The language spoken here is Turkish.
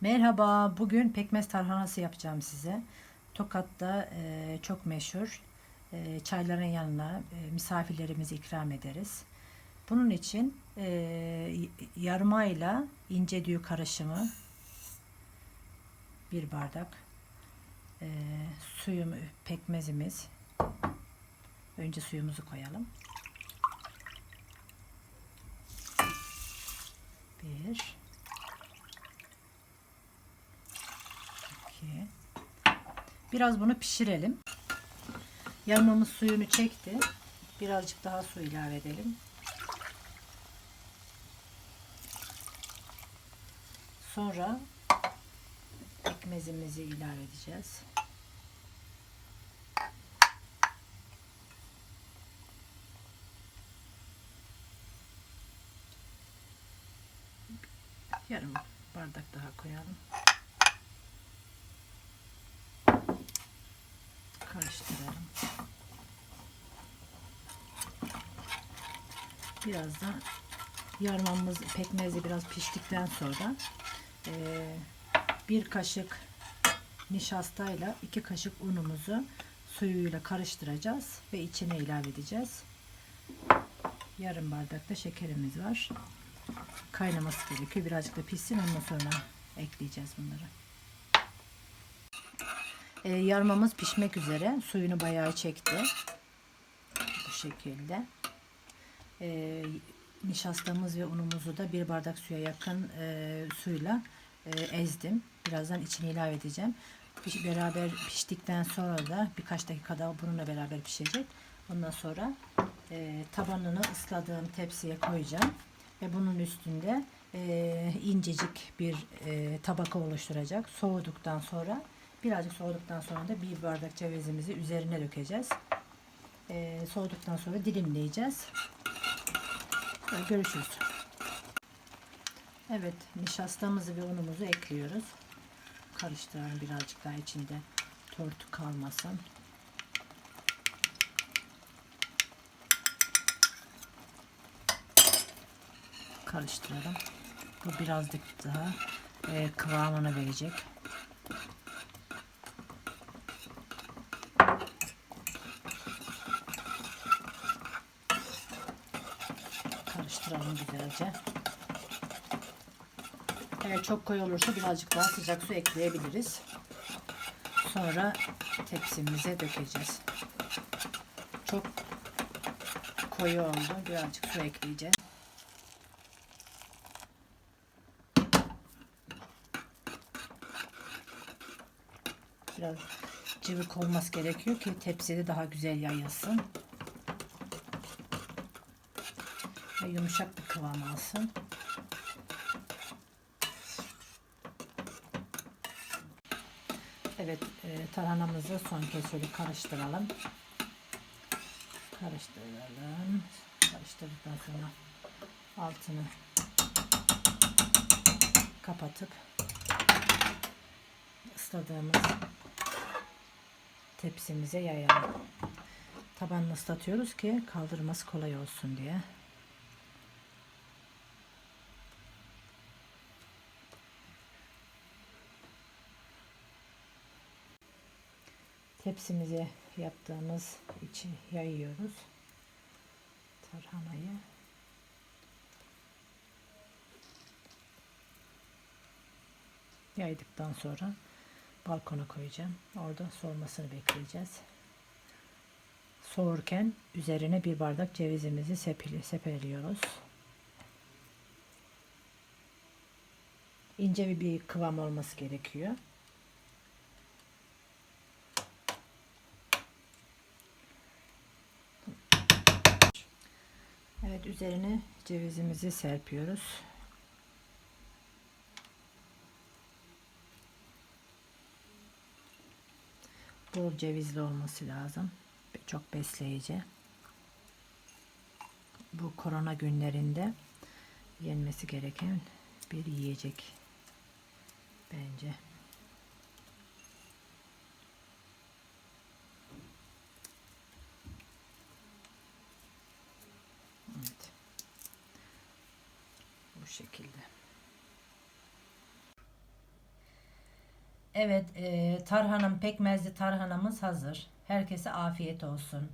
Merhaba, bugün pekmez tarhanası yapacağım size. Tokat'ta e, çok meşhur. E, çayların yanına e, misafirlerimizi ikram ederiz. Bunun için e, yarmayla ince düğü karışımı bir bardak e, suyum, pekmezimiz. Önce suyumuzu koyalım. Bir, iki. Biraz bunu pişirelim. Yarmamız suyunu çekti. Birazcık daha su ilave edelim. Sonra pekmezimizi ilave edeceğiz. Yarım bardak daha koyalım. Karıştıralım. Biraz da yarmamız pekmezi biraz piştikten sonra eee, bir kaşık nişastayla iki kaşık unumuzu suyuyla karıştıracağız ve içine ilave edeceğiz. Yarım bardak da şekerimiz var. Kaynaması gerekiyor. Birazcık da pişsin ondan sonra ekleyeceğiz bunları. Ee, yarmamız pişmek üzere. Suyunu bayağı çekti. Bu şekilde. Ee, nişastamız ve unumuzu da bir bardak suya yakın e, suyla e, ezdim. Birazdan içine ilave edeceğim. Piş- beraber piştikten sonra da birkaç dakika daha bununla beraber pişecek. Ondan sonra e, tabanını ısladığım tepsiye koyacağım ve bunun üstünde e, incecik bir e, tabaka oluşturacak. Soğuduktan sonra birazcık soğuduktan sonra da bir bardak cevizimizi üzerine dökeceğiz. E, soğuduktan sonra dilimleyeceğiz. Ve Görüşürüz. Evet, nişastamızı ve unumuzu ekliyoruz. Karıştıralım birazcık daha içinde tortu kalmasın. Karıştıralım. Bu birazcık daha e, kıvamını verecek. Karıştıralım güzelce. Eğer çok koyu olursa birazcık daha sıcak su ekleyebiliriz. Sonra tepsimize dökeceğiz. Çok koyu oldu. Birazcık su ekleyeceğiz. Biraz cıvık olması gerekiyor ki tepside daha güzel yayılsın. Ve yumuşak bir kıvam alsın. Evet, e, tarhanamızı son kez şöyle karıştıralım. Karıştıralım. Karıştırdıktan sonra altını kapatıp ısladığımız tepsimize yayalım. Tabanını ıslatıyoruz ki kaldırması kolay olsun diye. Tepsimize yaptığımız içi yayıyoruz. Tarhanayı. Yaydıktan sonra balkona koyacağım. Orada soğumasını bekleyeceğiz. Soğurken üzerine bir bardak cevizimizi sepeli, sepeliyoruz. İnce bir kıvam olması gerekiyor. Evet üzerine cevizimizi serpiyoruz. Bol cevizli olması lazım. Çok besleyici. Bu korona günlerinde yenmesi gereken bir yiyecek bence. şekilde. Evet, e, tarhanam pekmezli tarhanamız hazır. Herkese afiyet olsun.